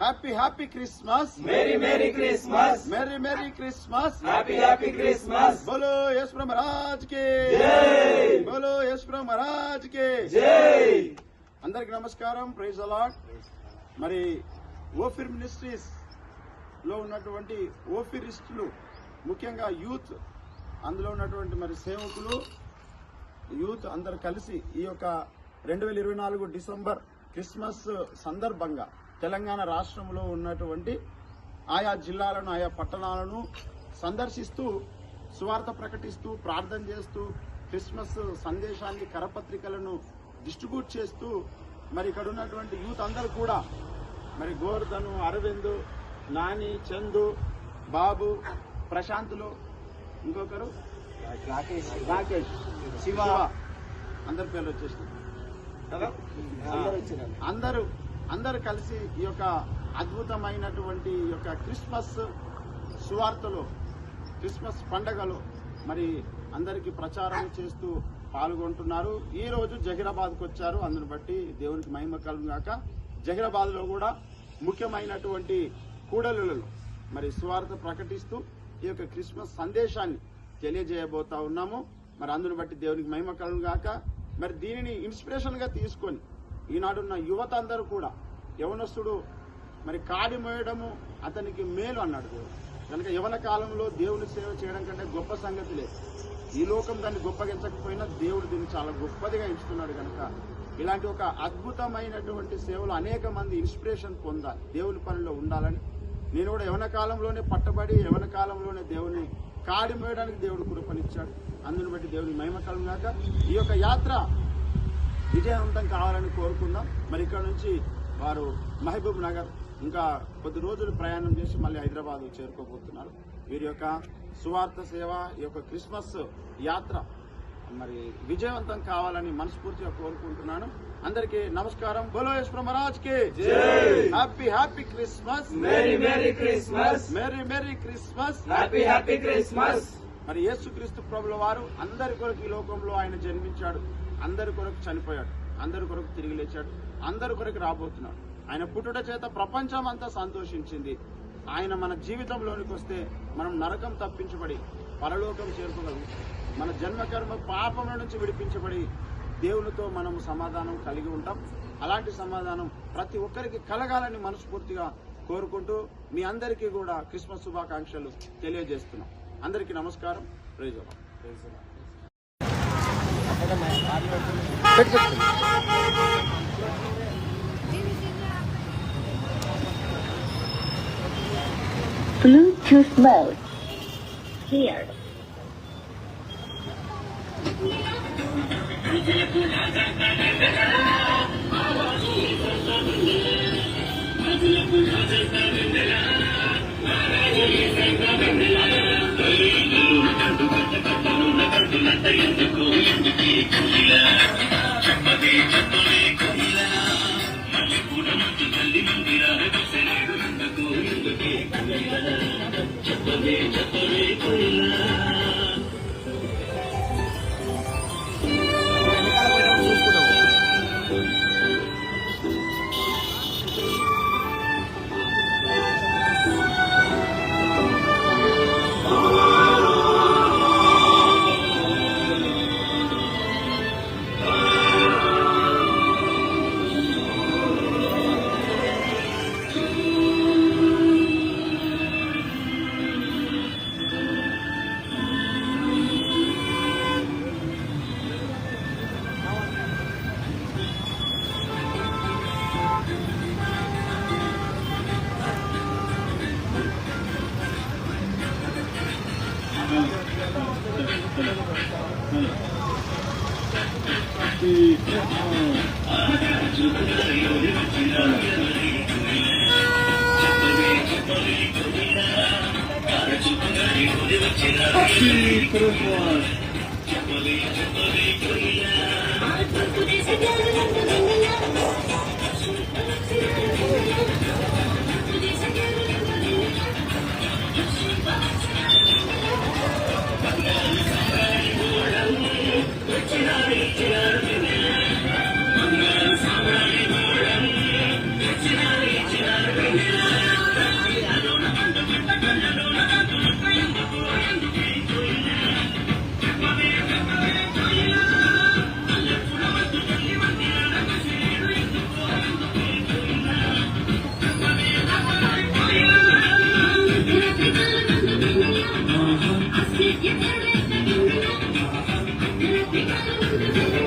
Happy happy Christmas merry merry Christmas merry merry Christmas happy happy Christmas బోలో యశ్వ్ర మహారాజ్కి బోలో యశ్వ్ర మహారాజ్కి అందరికి నమస్కారం ప్రైజ్ అలాట్ మరి ఓఫిర్ మినిస్ట్రీస్లో ఉన్నటువంటి ఓఫిరిస్టులు ముఖ్యంగా యూత్ అందులో ఉన్నటువంటి మరి సేవకులు యూత్ అందరు కలిసి ఈ యొక్క రెండు వేల ఇరవై నాలుగు డిసెంబర్ క్రిస్మస్ సందర్భంగా తెలంగాణ రాష్ట్రంలో ఉన్నటువంటి ఆయా జిల్లాలను ఆయా పట్టణాలను సందర్శిస్తూ సువార్త ప్రకటిస్తూ ప్రార్థన చేస్తూ క్రిస్మస్ సందేశాన్ని కరపత్రికలను డిస్ట్రిబ్యూట్ చేస్తూ మరి ఇక్కడ ఉన్నటువంటి యూత్ అందరూ కూడా మరి గోవర్ధను అరవింద్ నాని చందు బాబు ప్రశాంతులు ఇంకొకరు? రాకేష్. శివ. అందరి పేర్లు వచ్చేసినాయి. కదా? అందరూ అందరూ కలిసి ఈ యొక్క అద్భుతమైనటువంటి ఈ యొక్క క్రిస్మస్ సువార్తలో క్రిస్మస్ పండగలో మరి అందరికీ ప్రచారం చేస్తూ పాల్గొంటున్నారు. ఈ రోజు జహీరాబాద్కు వచ్చారు. అందుని బట్టి దేవునికి మహిమ కలుగాక జహీరాబాద్లో కూడా ముఖ్యమైనటువంటి కూడలులలో మరి సువార్త ప్రకటిస్తూ ఈ యొక్క క్రిస్మస్ సందేశాన్ని తెలియజేయబోతా ఉన్నాము. మరి అందుని బట్టి దేవునికి మహిమ కలుగాక మరి దీనిని ఇన్స్పిరేషన్గా తీసుకొని ఈనాడున్న యువత అందరూ కూడా యవనస్తుడు మరి కాడి మోయడము అతనికి మేలు అన్నాడు దేవుడు. కనుక యవన కాలంలో దేవుని సేవ చేయడం కంటే గొప్ప సంగతి లేదు. ఈ లోకం దాన్ని గొప్పగా ఎంచకపోయినా దేవుడు దీన్ని చాలా గొప్పదిగా ఎంచుకున్నాడు కనుక ఇలాంటి ఒక అద్భుతమైనటువంటి సేవలు అనేక మంది ఇన్స్పిరేషన్ పొందాలి. దేవుని పనిలో ఉండాలని. నేను కూడా యవన కాలంలోనే పట్టబడి యవన కాలంలోనే దేవుని కాడి మోయడానికి దేవుడు కృపనిచ్చాడు. అందుని బట్టి దేవుని మహిమ కలుగాక ఈ యొక్క యాత్ర విజయవంతం కావాలని కోరుకుందాం. మరి ఇక్కడ నుంచి వారు మహబూబ్ నగర్ ఇంకా కొద్ది రోజులు ప్రయాణం చేసి మళ్ళీ హైదరాబాద్ చేరుకోబోతున్నారు. వీరి యొక్క సువార్త సేవ ఈ యొక్క క్రిస్మస్ యాత్ర మరి విజయవంతం కావాలని మనస్ఫూర్తిగా కోరుకుంటున్నాను. అందరికీ నమస్కారం. బోలో యశ్వ మహారాజ్కి జై. Happy happy Christmas! Merry merry Christmas! Merry merry Christmas! Happy happy Christmas! మరి యేసుక్రీస్తు ప్రభుల వారు అందరి కొరకు ఈ లోకంలో ఆయన జన్మించాడు. అందరి కొరకు చనిపోయాడు. అందరి కొరకు తిరిగి లేచాడు. అందరి కొరకు రాబోతున్నాడు. ఆయన పుట్టుట చేత ప్రపంచం అంతా సంతోషించింది. ఆయన మన జీవితంలోనికి వస్తే మనం నరకం తప్పించబడి పరలోకం చేరుకోగలం. మన జన్మకర్మ పాపముల నుంచి విడిపించబడి దేవునితో మనం సమాధానం కలిగి ఉంటాం. అలాంటి సమాధానం ప్రతి ఒక్కరికి కలగాలని మనస్ఫూర్తిగా కోరుకుంటూ మీ అందరికీ కూడా క్రిస్మస్ శుభాకాంక్షలు తెలియజేస్తున్నాం. అందరికీ నమస్కారం. Praise Bluetooth mode. Here. చెప్పవే చెప్పవే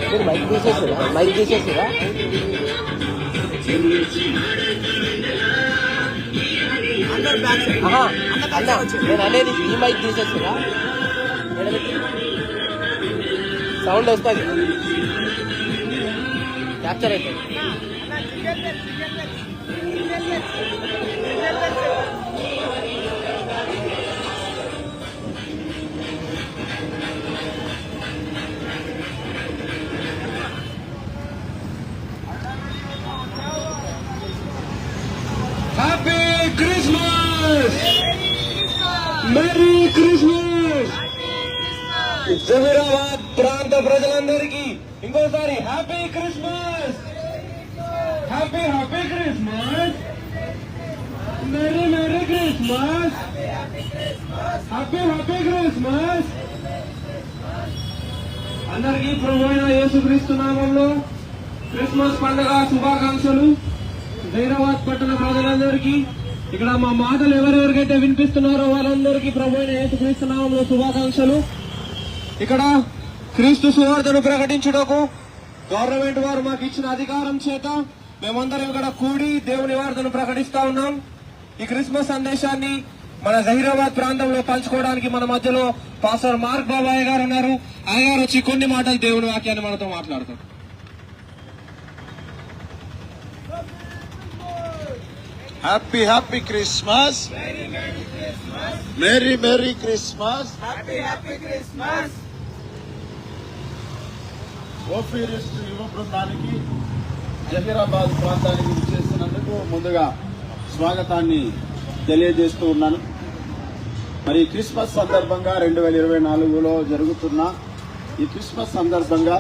మీరు మైక్ తీసేసారా? మైక్ తీసేసారా? నేను అనేది ఈ మైక్ తీసేసారా? సౌండ్ వస్తుంది. క్యాప్చర్ అవుతుంది ఇంకోసారి happy Christmas! Happy happy Christmas! Merry merry Christmas! Happy happy Christmas! అందరికీ ప్రభు అయిన యేసుక్రీస్తు నామంలో క్రిస్మస్ పండుగ శుభాకాంక్షలు. హైదరాబాద్ పట్టణ ప్రజలందరికీ ఇక్కడ మా మాటలు ఎవరెవరికైతే వినిపిస్తున్నారో వాళ్ళందరికీ ప్రభు అయిన యేసుక్రీస్తు నామంలో శుభాకాంక్షలు. ఇక్కడ క్రీస్తు సువార్తను ప్రకటించుటకు గవర్నమెంట్ వారు మాకు ఇచ్చిన అధికారం చేత మేమందరం ఇక్కడ కూడి దేవుని వార్తను ప్రకటిస్తా ఉన్నాం. ఈ క్రిస్మస్ సందేశాన్ని మన జహీరాబాద్ ప్రాంతంలో పంచుకోవడానికి మన మధ్యలో పాస్టర్ మార్క్ బాబాయ్ గారు ఉన్నారు. ఆయన గారు వచ్చి కొన్ని మాటలు దేవుని వాక్యాన్ని మనతో మాట్లాడతారు. Happy happy Christmas merry merry Christmas ఓఫీరిస్ట్ యువ బృందానికి జహీరాబాద్ ప్రాంతానికి చేసినందుకు ముందుగా స్వాగతాన్ని తెలియజేస్తూ ఉన్నాను. మరి క్రిస్మస్ సందర్భంగా రెండు వేల ఇరవై నాలుగులో జరుగుతున్న ఈ క్రిస్మస్ సందర్భంగా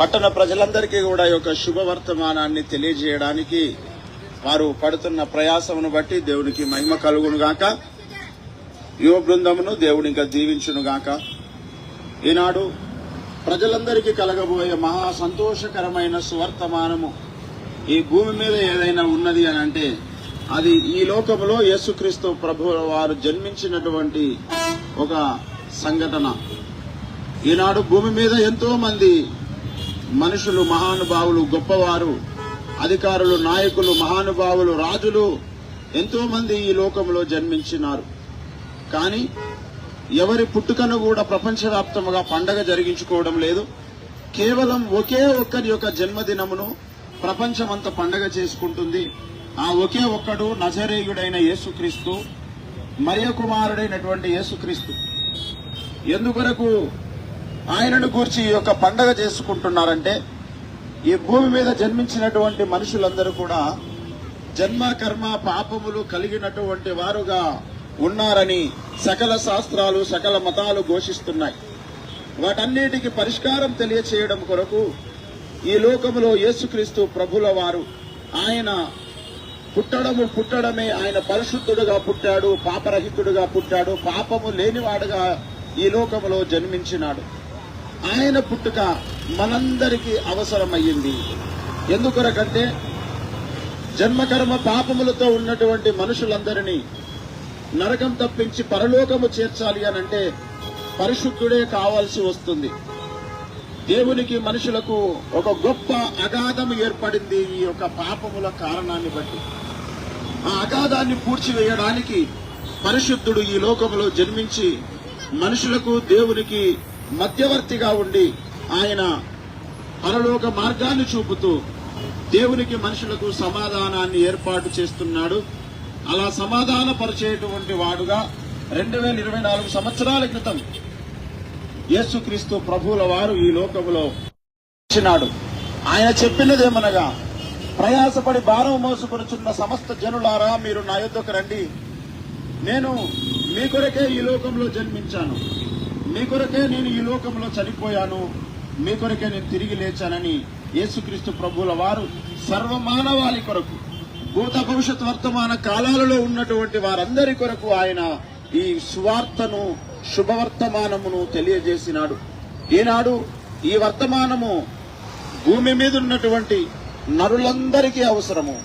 పట్టణ ప్రజలందరికీ కూడా ఈ యొక్క శుభవర్తమానాన్ని తెలియజేయడానికి వారు పడుతున్న ప్రయాసమును బట్టి దేవునికి మహిమ కలుగును గాక. యువ బృందమును దేవుని ఇంకా దీవించునుగాక ఈనాడు ప్రజలందరికీ కలగబోయే మహా సంతోషకరమైన సువర్తమానము. ఈ భూమి మీద ఏదైనా ఉన్నది అని అంటే అది ఈ లోకములో యేసుక్రీస్తు ప్రభు వారు జన్మించినటువంటి ఒక సంఘటన. ఈనాడు భూమి మీద ఎంతో మంది మనుషులు మహానుభావులు గొప్పవారు అధికారులు నాయకులు మహానుభావులు రాజులు ఎంతో మంది ఈ లోకంలో జన్మించినారు. కానీ ఎవరి పుట్టుకను కూడా ప్రపంచవ్యాప్తంగా పండగ జరిగించుకోవడం లేదు. కేవలం ఒకే ఒక్కరి యొక్క జన్మదినమును ప్రపంచమంతా పండగ చేసుకుంటుంది. ఆ ఒకే ఒక్కడు నజరేయుడైన యేసుక్రీస్తు మరియ కుమారుడైనటువంటి యేసుక్రీస్తు. ఎందుకొరకు ఆయనను గూర్చి ఈ యొక్క పండగ చేసుకుంటున్నారంటే ఈ భూమి మీద జన్మించినటువంటి మనుషులందరూ కూడా జన్మ కర్మ పాపములు కలిగినటువంటి వారుగా ఉన్నారని సకల శాస్త్రాలు సకల మతాలు ఘోషిస్తున్నాయి. వాటన్నిటికి పరిష్కారం తెలియచేయడం కొరకు ఈ లోకములో యేసుక్రీస్తు ప్రభుల వారు ఆయన పుట్టడము పుట్టడమే ఆయన పరిశుద్ధుడుగా పుట్టాడు పాపరహితుడుగా పుట్టాడు పాపము లేనివాడుగా ఈ లోకములో జన్మించినాడు. ఆయన పుట్టుక మనందరికీ అవసరమయ్యింది. ఎందుకొరకంటే జన్మకర్మ పాపములతో ఉన్నటువంటి మనుషులందరినీ నరకం తప్పించి పరలోకము చేర్చాలి అనంటే పరిశుద్ధుడే కావాల్సి వస్తుంది. దేవునికి మనుషులకు ఒక గొప్ప అగాధం ఏర్పడింది ఈ యొక్క పాపముల కారణాన్ని బట్టి. ఆ అగాధాన్ని పూడ్చివేయడానికి పరిశుద్ధుడు ఈ లోకములో జన్మించి మనుషులకు దేవునికి మధ్యవర్తిగా ఉండి ఆయన పరలోక మార్గాన్ని చూపుతూ దేవునికి మనుషులకు సమాధానాన్ని ఏర్పాటు చేస్తున్నాడు. అలా సమాధానపరిచేటువంటి వాడుగా రెండు వేల ఇరవై నాలుగు సంవత్సరాల క్రితం యేసుక్రీస్తు ప్రభువుల వారు ఈ లోకములో వచ్చినాడు. ఆయన చెప్పినదేమనగా ప్రయాసపడి భారం మోసుకొనుచున్న సమస్త జనులారా మీరు నా యొద్దకు రండి. నేను మీ కొరకే ఈ లోకంలో జన్మించాను. మీ కొరకే నేను ఈ లోకంలో చనిపోయాను. మీ కొరకే నేను తిరిగి లేచానని యేసుక్రీస్తు ప్రభువుల వారు సర్వమానవాళి కొరకు భూత భవిష్యత్ వర్తమాన కాలాలలో ఉన్నటువంటి వారందరి కొరకు ఆయన ఈ సువార్తను శుభవర్తమానమును తెలియజేసినాడు. ఈనాడు ఈ వర్తమానము భూమి మీద ఉన్నటువంటి నరులందరికీ అవసరము.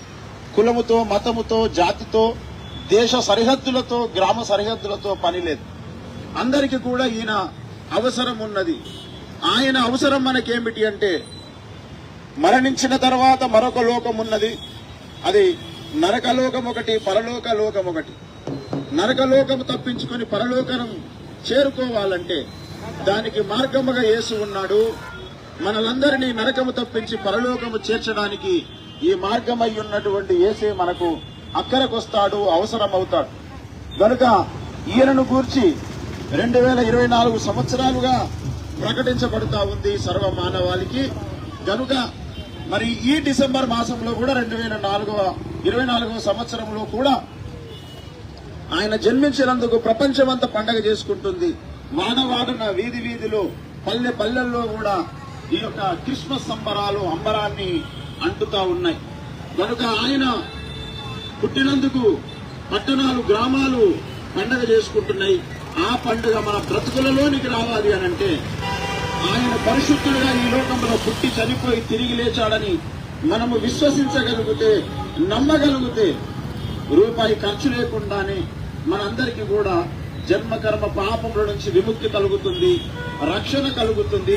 కులముతో మతముతో జాతితో దేశ సరిహద్దులతో గ్రామ సరిహద్దులతో పని లేదు. అందరికీ కూడా ఈయన అవసరం ఉన్నది ఆయన అవసరం మనకేమిటి అంటే మరణించిన తర్వాత మరొక లోకం ఉన్నది అది నరకలోకం ఒకటి పరలోక లోకం ఒకటి. నరకలోకము తప్పించుకొని పరలోకం చేరుకోవాలంటే దానికి మార్గముగా యేసు ఉన్నాడు. మనలందరినీ నరకము తప్పించి పరలోకము చేర్చడానికి ఈ మార్గమై ఉన్నటువంటి యేసే మనకు అక్కరకొస్తాడు అవసరమవుతాడు. గనుక ఈయనను గూర్చి రెండు వేల ఇరవై నాలుగు సంవత్సరాలుగా ప్రకటించబడుతా ఉంది సర్వ మానవాళికి గనుక మరి ఈ డిసెంబర్ మాసంలో కూడా రెండు వేల నాలుగవ ఇరవై నాలుగవ సంవత్సరంలో కూడా ఆయన జన్మించినందుకు ప్రపంచమంతా పండగ చేసుకుంటుంది. వాడవాడన వీధి వీధిలో పల్లె పల్లెల్లో కూడా ఈ యొక్క క్రిస్మస్ సంబరాలు అంబరాన్ని అంటుతా ఉన్నాయి. కనుక ఆయన పుట్టినందుకు పట్టణాలు గ్రామాలు పండగ చేసుకుంటున్నాయి. ఆ పండుగ మన బ్రతుకులలోనికి రావాలి అని అంటే ఆయన పరిశుద్ధుడుగా ఈ లోకంలో పుట్టి చనిపోయి తిరిగి లేచాడని మనము విశ్వసించగలిగితే నమ్మగలిగితే రూపాయి ఖర్చు లేకుండానే మనందరికీ కూడా జన్మ కర్మ పాపముల నుంచి విముక్తి కలుగుతుంది రక్షణ కలుగుతుంది.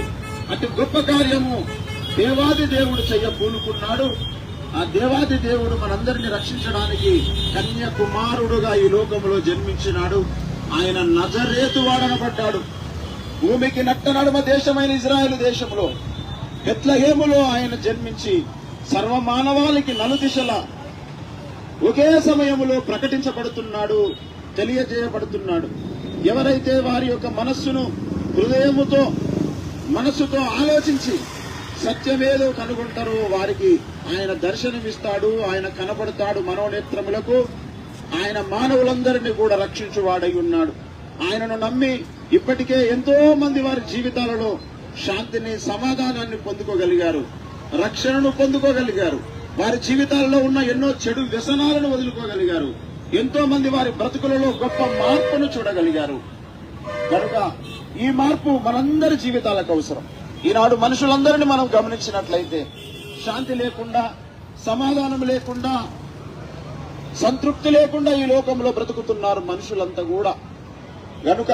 అటు గొప్ప కార్యము దేవాది దేవుడు చెయ్య పూనుకున్నాడు. ఆ దేవాది దేవుడు మనందరిని రక్షించడానికి కన్యాకుమారుడుగా ఈ లోకంలో జన్మించినాడు. ఆయన నజరేతు వాడనబడ్డాడు. భూమికి నట్ట నడుమ దేశమైన ఇజ్రాయెల్ దేశంలో బెత్లహేములో ఆయన జన్మించి సర్వమానవాళికి నలుదిశల ఒకే సమయంలో ప్రకటించబడుతున్నాడు తెలియజేయబడుతున్నాడు. ఎవరైతే వారి యొక్క మనస్సును హృదయముతో మనస్సుతో ఆలోచించి సత్యమేదో కనుగొంటారో వారికి ఆయన దర్శనమిస్తాడు ఆయన కనబడతాడు మనోనేత్రములకు. ఆయన మానవులందరినీ కూడా రక్షించువాడై ఉన్నాడు. ఆయనను నమ్మి ఇప్పటికే ఎంతో మంది వారి జీవితాలలో శాంతిని సమాధానాన్ని పొందుకోగలిగారు. రక్షణను పొందుకోగలిగారు. వారి జీవితాలలో ఉన్న ఎన్నో చెడు వ్యసనాలను వదులుకోగలిగారు. ఎంతో మంది వారి బ్రతుకులలో గొప్ప మార్పును చూడగలిగారు. కనుక ఈ మార్పు మనందరి జీవితాలకు అవసరం. ఈనాడు మనుషులందరినీ మనం గమనించినట్లయితే శాంతి లేకుండా సమాధానం లేకుండా సంతృప్తి లేకుండా ఈ లోకంలో బ్రతుకుతున్నారు మనుషులంతా కూడా. గనుక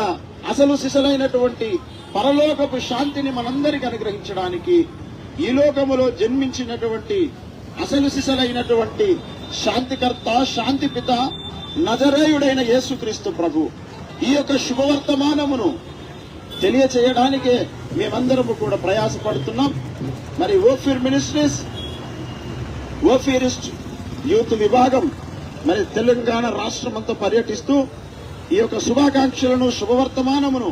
అసలు సిసలైనటువంటి పరలోకపు శాంతిని మనందరికి అనుగ్రహించడానికి ఈ లోకములో జన్మించినటువంటి అసలు సిసలైనటువంటి శాంతికర్త శాంతి పిత నజరేయుడైన యేసుక్రీస్తు ప్రభు ఈ యొక్క శుభవర్తమానమును తెలియచేయడానికే మేమందరము కూడా ప్రయాసపడుతున్నాం. మరి ఓఫీర్ మినిస్ట్రీస్ ఓఫిరిస్ట్ యూత్ విభాగం మరి తెలంగాణ రాష్ట్రమంతా పర్యటిస్తూ ఈ యొక్క శుభాకాంక్షలను శుభవర్తమానమును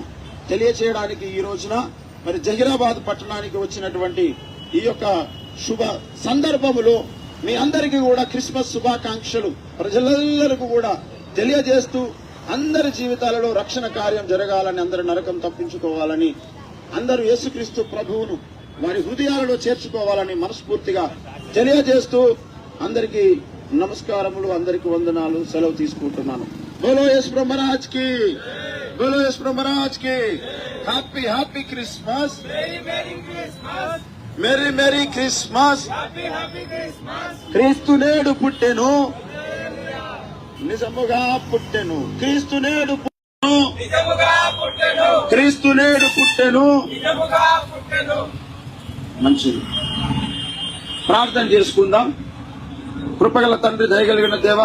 తెలియచేయడానికి ఈ రోజున మరి జహీరాబాద్ పట్టణానికి వచ్చినటువంటి ఈ యొక్క శుభ సందర్భములో మీ అందరికీ కూడా క్రిస్మస్ శుభాకాంక్షలు ప్రజలందరికీ కూడా తెలియజేస్తూ అందరి జీవితాలలో రక్షణ కార్యం జరగాలని అందరు నరకం తప్పించుకోవాలని అందరూ యేసుక్రీస్తు ప్రభువును వారి హృదయాలలో చేర్చుకోవాలని మనస్ఫూర్తిగా తెలియజేస్తూ అందరికీ నమస్కారములు అందరికీ వందనాలు సెలవు తీసుకుంటున్నాను. బోలో యేసు బ్రహ్మరాజ్కి బోలో Yesu బ్రహ్మరాజ్కి happy happy Christmas merry merry Christmas Kristu నేడు పుట్టెను। నిజముగా పుట్టెను। క్రీస్తు నేడు పుట్టెను। క్రీస్తు నేడు పుట్టెను। మంచిది ప్రార్థన చేసుకుందాం. కృపగల తండ్రి దయగలిగిన దేవ